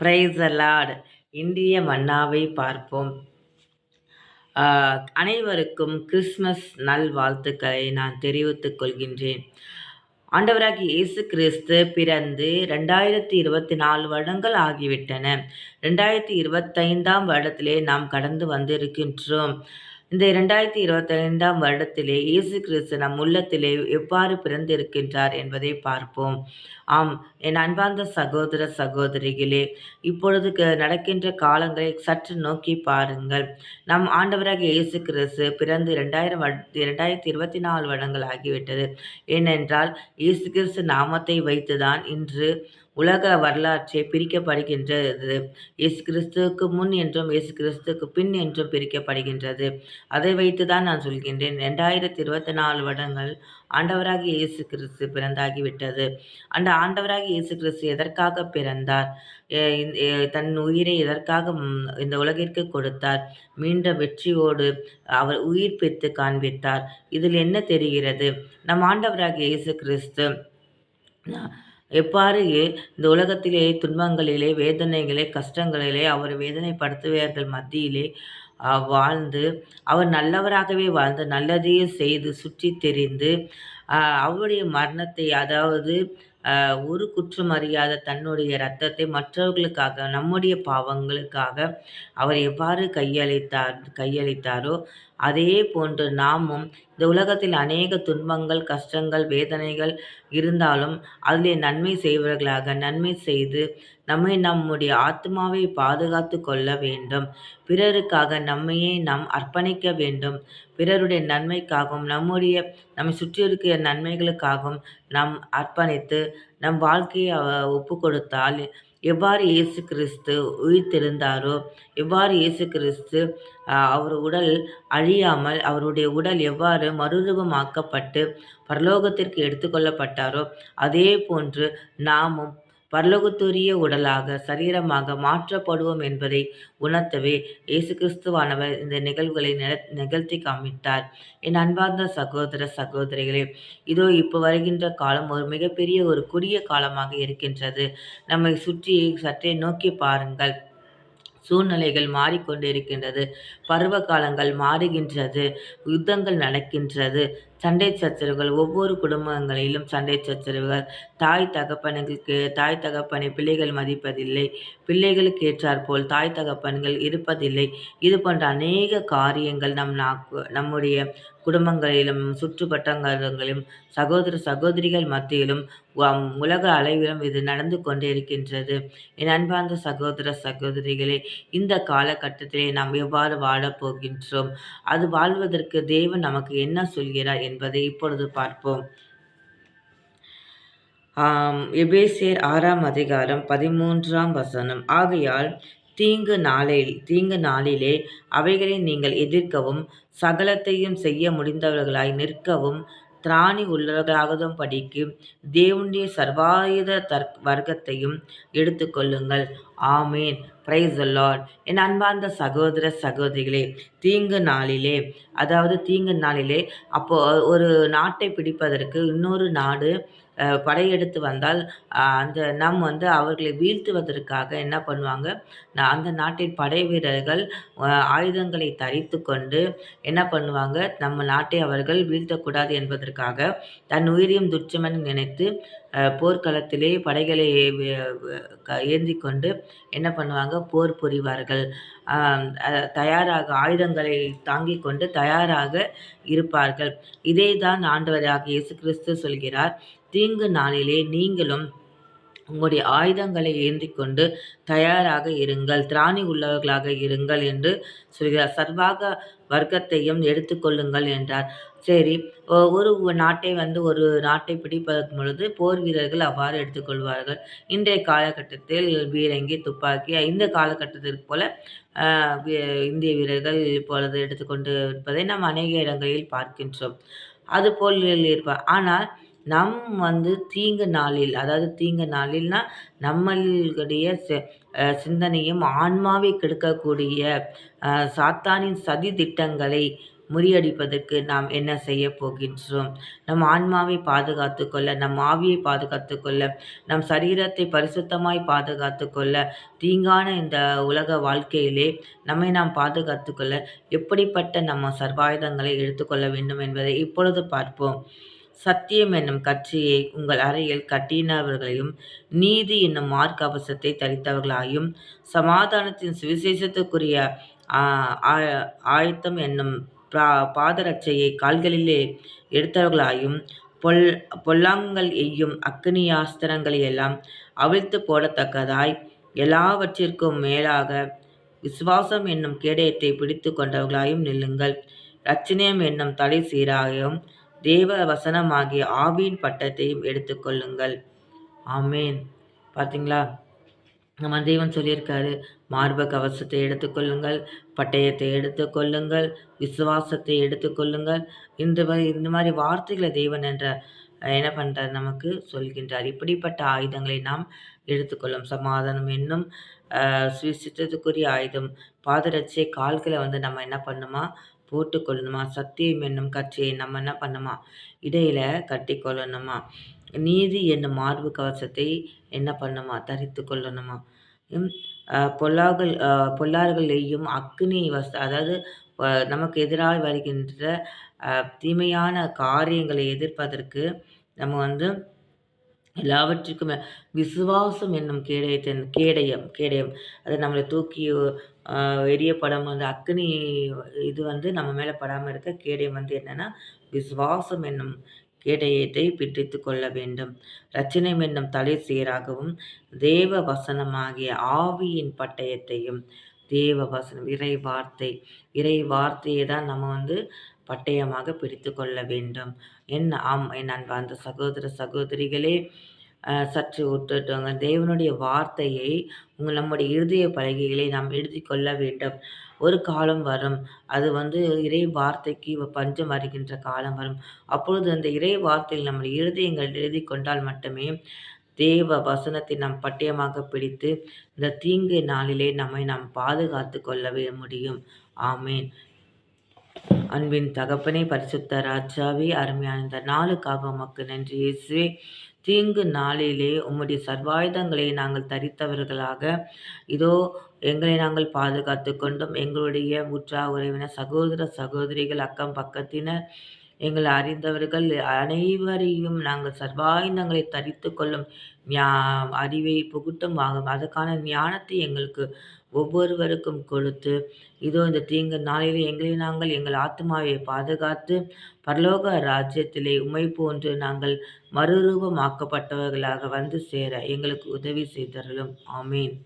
Price allot இந்திய மன்னாவை பார்ப்போம். அனைவருக்கும் கிறிஸ்மஸ் நல்வாழ்த்துக்களை நான் தெரிவித்துக் கொள்கின்றேன். ஆண்டவராகி இயேசு கிறிஸ்து பிறந்து ரெண்டாயிரத்தி இருபத்தி நாலு வருடங்கள் ஆகிவிட்டன. ரெண்டாயிரத்தி இருபத்தைந்தாம் வருடத்திலே நாம் கடந்து வந்திருக்கின்றோம். இந்த இரண்டாயிரத்தி இருபத்தைந்தாம் வருடத்திலே இயேசு கிறிஸ்து நம் உள்ளத்திலே எவ்வாறு பிறந்திருக்கின்றார் என்பதை பார்ப்போம். ஆம் என் அன்பார்ந்த சகோதர சகோதரிகளே இப்பொழுது நடக்கின்ற காலங்களை சற்று நோக்கி பாருங்கள். நம் ஆண்டவராக இயேசு கிறிஸ்து பிறந்து இரண்டாயிரம் இரண்டாயிரத்தி இருபத்தி நாலு வருடங்கள் ஆகிவிட்டது. ஏனென்றால் இயேசு கிறிஸ்து நாமத்தை வைத்துதான் இன்று உலக வரலாற்றே பிரிக்கப்படுகின்றது. இயேசு கிறிஸ்துவுக்கு முன் என்றும் இயேசு கிறிஸ்துவுக்கு பின் என்றும் பிரிக்கப்படுகின்றது. அதை வைத்து தான் நான் சொல்கின்றேன். ரெண்டாயிரத்தி இருபத்தி நாலு வருடங்கள் ஆண்டவராக இயேசு கிறிஸ்து பிறந்தாகிவிட்டது. அந்த ஆண்டவராக இயேசு கிறிஸ்து எதற்காக பிறந்தார்? தன் உயிரை எதற்காக இந்த உலகிற்கு கொடுத்தார்? மீண்ட வெற்றியோடு அவர் உயிர் பெற்று காண்பித்தார். இதில் என்ன தெரிகிறது? நம் ஆண்டவராக இயேசு கிறிஸ்து எவ்வாறு இந்த உலகத்திலே துன்பங்களிலே வேதனைகளே கஷ்டங்களிலே அவர் வேதனைப்படுத்துவர்கள் மத்தியிலே வாழ்ந்து அவர் நல்லவராகவே வாழ்ந்து நல்லதையே செய்து சுற்றி தெரிந்து அவருடைய மரணத்தை அதாவது ஒரு குற்றம் அறியாத தன்னுடைய இரத்தத்தை மற்றவர்களுக்காக நம்முடைய பாவங்களுக்காக அவர் எவ்வாறு கையளித்தார் கையளித்தாரோ அதே போன்று நாமும் இந்த உலகத்தில் அநேக துன்பங்கள் கஷ்டங்கள் வேதனைகள் இருந்தாலும் அதிலே நன்மை செய்வர்களாக நன்மை செய்து நம்மை நம்முடைய ஆத்மாவை பாதுகாத்து கொள்ள வேண்டும். பிறருக்காக நம்மையே நாம் அர்ப்பணிக்க வேண்டும். பிறருடைய நன்மைக்காகவும் நம்முடைய நம்மை சுற்றி இருக்கிற நன்மைகளுக்காகவும் நாம் அர்ப்பணித்து நம் வாழ்க்கையை ஒப்பு கொடுத்தால் எவ்வாறு இயேசு கிறிஸ்து உயிர்த்தெழுந்தாரோ எவ்வாறு இயேசு கிறிஸ்து அவர் உடல் அழியாமல் அவருடைய உடல் எவ்வாறு மறுரூபமாக்கப்பட்டு பரலோகத்திற்கு எடுத்துக்கொள்ளப்பட்டாரோ அதே போன்று நாமும் பரலோகத்துரிய உடலாக சரீரமாக மாற்றப்படுவோம் என்பதை உணர்த்தவே இயேசு கிறிஸ்துவானவர் இந்த நிகழ்வுகளை நிகழ்த்தி காமித்தார். என் அன்பார்ந்த சகோதர சகோதரிகளே இதோ இப்போ வருகின்ற காலம் ஒரு மிகப்பெரிய ஒரு குறுகிய காலமாக இருக்கின்றது. நம்மை சுற்றி சற்றே நோக்கி பாருங்கள். சூழ்நிலைகள் மாறிக்கொண்டிருக்கின்றது. பருவ காலங்கள் மாறுகின்றது. யுத்தங்கள் நடக்கின்றது. சண்டை சச்சரவுகள் ஒவ்வொரு குடும்பங்களிலும் சண்டை சச்சரவுகள். தாய் தகப்பனுக்கு தாய் தகப்பனை பிள்ளைகள் மதிப்பதில்லை. பிள்ளைகளுக்கு ஏற்றாற்போல் தாய் தகப்பன்கள் இருப்பதில்லை. இது போன்ற அநேக காரியங்கள் நம் நம்முடைய குடும்பங்களிலும் சுற்றுப்பட்டங்களிலும் சகோதர சகோதரிகள் மத்தியிலும் உலக அளவிலும் இது நடந்து கொண்டே இருக்கின்றது. என் அன்பார்ந்த சகோதர சகோதரிகளே இந்த காலகட்டத்திலே நாம் எவ்வாறு வாழப்போகின்றோம்? அது வாழ்வதற்கு தேவன் நமக்கு என்ன சொல்கிறார்? என்பதை இப்பொழுது பார்ப்போம். எபேசியர் ஆறாம் அதிகாரம் பதிமூன்றாம் வசனம். ஆகையால் தீங்கு நாளில் தீங்கு நாளிலே அவைகளை நீங்கள் எதிர்க்கவும் சகலத்தையும் செய்ய முடிந்தவர்களாய் நிற்கவும் திராணி உள்ளவர்களாகதும் படிக்கு. தேவனுடைய சர்வாயுத தர் வர்க்கத்தையும் எடுத்துக்கொள்ளுங்கள் ஆமேன். பிரைஸ் லார்ட் என் அன்பார்ந்த சகோதர சகோதரிகளே தீங்கு நாளிலே அதாவது தீங்கு நாளிலே அப்போ ஒரு நாட்டை பிடிப்பதற்கு இன்னொரு நாடு படையெடுத்து வந்தால் அந்த நம் வந்து அவர்களை வீழ்த்துவதற்காக என்ன பண்ணுவாங்க? அந்த நாட்டின் படை வீரர்கள் ஆயுதங்களை தரித்து கொண்டு என்ன பண்ணுவாங்க? நம்ம நாட்டை அவர்கள் வீழ்த்தக்கூடாது என்பதற்காக தன் உயிரியும் துச்சமென நினைத்து போர்க்களத்திலே படைகளை ஏந்தி கொண்டு என்ன பண்ணுவாங்க? போர் புரிவார்கள். தயாராக ஆயுதங்களை தாங்கிக் கொண்டு தயாராக இருப்பார்கள். இதே தான் ஆண்டவராக இயேசு கிறிஸ்து சொல்கிறார். தீங்கு நாளிலே நீங்களும் உங்களுடைய ஆயுதங்களை ஏந்தி கொண்டு தயாராக இருங்கள் திராணி உள்ளவர்களாக இருங்கள் என்று சொல்கிறார். சர்வாக வர்க்கத்தையும் எடுத்துக்கொள்ளுங்கள் என்றார். சரி ஒரு நாட்டை வந்து ஒரு நாட்டை பிடிப்பதற்கு பொழுது போர் வீரர்கள் அவ்வாறு எடுத்துக்கொள்வார்கள் இன்றைய காலகட்டத்தில் பீரங்கி துப்பாக்கி இந்த காலகட்டத்திற்கு போல இந்திய வீரர்கள் இப்பொழுது எடுத்துக்கொண்டு இருப்பதை நாம் அநேக இடங்களில் பார்க்கின்றோம். அதுபோல் இருப்பார் ஆனால் நம் வந்து தீங்கு நாளில் அதாவது தீங்கு நாளில்னா நம்மளுடைய சிந்தனையும் ஆன்மாவை கெடுக்கக்கூடிய சாத்தானின் சதி திட்டங்களை முறியடிப்பதற்கு நாம் என்ன செய்ய போகின்றோம்? நம் ஆன்மாவை பாதுகாத்து கொள்ள நம் ஆவியை பாதுகாத்து கொள்ள நம் சரீரத்தை பரிசுத்தமாய் பாதுகாத்து கொள்ள தீங்கான இந்த உலக வாழ்க்கையிலே நம்மை நாம் பாதுகாத்து கொள்ள எப்படிப்பட்ட நம்ம சர்வாயுதங்களை எடுத்துக்கொள்ள வேண்டும் என்பதை இப்பொழுது பார்ப்போம். சத்தியம் என்னும் கட்சியை உங்கள் அறையில் கட்டினவர்களையும் நீதி என்னும் மார்க் மார்க்கவசத்தை தரித்தவர்களாயும் சமாதானத்தின் சுவிசேஷத்துக்குரிய ஆயத்தம் என்னும் பா பாதரட்சையை கால்களிலே எடுத்தவர்களாயும் பொல் பொல்லாங்கள் எய்யும் அக்னியாஸ்திரங்களை எல்லாம் அவிழ்த்து போடத்தக்கதாய் எல்லாவற்றிற்கும் மேலாக விசுவாசம் என்னும் கேடயத்தை பிடித்து கொண்டவர்களாயும் நில்லுங்கள். ரச்சினியம் என்னும் தலை சீராகவும் தேவ வசனமாகிய ஆவியின் பட்டத்தையும் எடுத்துக்கொள்ளுங்கள் ஆமேன். பார்த்தீங்களா நம்ம தேவன் சொல்லியிருக்காரு மார்ப கவசத்தை எடுத்துக்கொள்ளுங்கள் பட்டயத்தை எடுத்துக்கொள்ளுங்கள் விசுவாசத்தை எடுத்துக்கொள்ளுங்கள் இந்த மாதிரி இந்த மாதிரி வார்த்தைகளை தேவன் என்ற என்ன பண்ணுறார் நமக்கு சொல்கின்றார். இப்படிப்பட்ட ஆயுதங்களை நாம் எடுத்துக்கொள்ளும் சமாதானம் என்னும் சுவிசித்தத்துக்குரிய ஆயுதம். பாதரட்சியை கால்களை வந்து நம்ம என்ன பண்ணுமா? போட்டுக்கொள்ளணுமா? சத்தியம் என்னும் கட்சியை நம்ம என்ன பண்ணுமா இடையில கட்டி கொள்ளணுமா? நீதி என்னும் மார்பு கவசத்தை என்ன பண்ணுமா? தரித்து கொள்ளணுமா? பொல்லார்கள் பொல்லார்கள் எய்யும் அக்னி வச அதாவது நமக்கு எதிராக வருகின்ற தீமையான காரியங்களை எதிர்ப்பதற்கு நம்ம வந்து எல்லாவற்றிற்கும் விசுவாசம் என்னும் கேடயத்தின் கேடயம் கேடயம். அது நம்மளை தூக்கி எரிய படம் வந்து அக்னி இது வந்து நம்ம மேலே படாமல் இருக்க கேடயம் வந்து என்னென்னா விசுவாசம் என்னும் கேடயத்தை பிடித்து கொள்ள வேண்டும். ரச்சனை என்னும் தலை சீராகவும் தேவ வசனமாகிய ஆவியின் பட்டயத்தையும் தேவ வசனம் இறை வார்த்தை இறை வார்த்தையை தான் நம்ம வந்து பட்டயமாக பிடித்து கொள்ள வேண்டும். என் ஆம் என் அன்பார்ந்த சகோதர சகோதரிகளே சற்று ஒத்துட்டோங்க தேவனுடைய வார்த்தையை உங்கள் நம்முடைய இருதய பலகைகளை நாம் எழுதி கொள்ள வேண்டும். ஒரு காலம் வரும். அது வந்து இறை வார்த்தைக்கு பஞ்சம் வருகின்ற காலம் வரும். அப்பொழுது அந்த இறை வார்த்தையில் நம்முடைய இருதயங்கள் எழுதி கொண்டால் மட்டுமே தேவ வசனத்தை நாம் பட்டயமாக பிடித்து இந்த தீங்கு நாளிலே நம்மை நாம் பாதுகாத்து கொள்ளவே முடியும். ஆமேன். அன்பின் தகப்பனே பரிசுத்த ராஜாவே அருமையான இந்த நாளுக்காக உமக்கு நன்றி இயேசுவே. தீங்கு நாளிலே உம்முடைய சர்வாயுதங்களை நாங்கள் தரித்தவர்களாக இதோ எங்களை நாங்கள் பாதுகாத்து கொண்டோம். எங்களுடைய உற்றா உறவினர் சகோதர சகோதரிகள் அக்கம் பக்கத்தினர் எங்களை அறிந்தவர்கள் அனைவரையும் நாங்கள் சர்வாயுதங்களை தரித்து கொள்ளும் ஞா அறிவை புகுட்டும் ஆகும் அதற்கான ஞானத்தை எங்களுக்கு ஒவ்வொருவருக்கும் கொடுத்து இதோ இந்த தீங்கு நாளிலே எங்களை நாங்கள் எங்கள் ஆத்மாவை பாதுகாத்து பரலோக ராஜ்யத்திலே உமை போன்று நாங்கள் மறுரூபமாக்கப்பட்டவர்களாக வந்து சேர எங்களுக்கு உதவி செய்தருளும். ஆமீன்.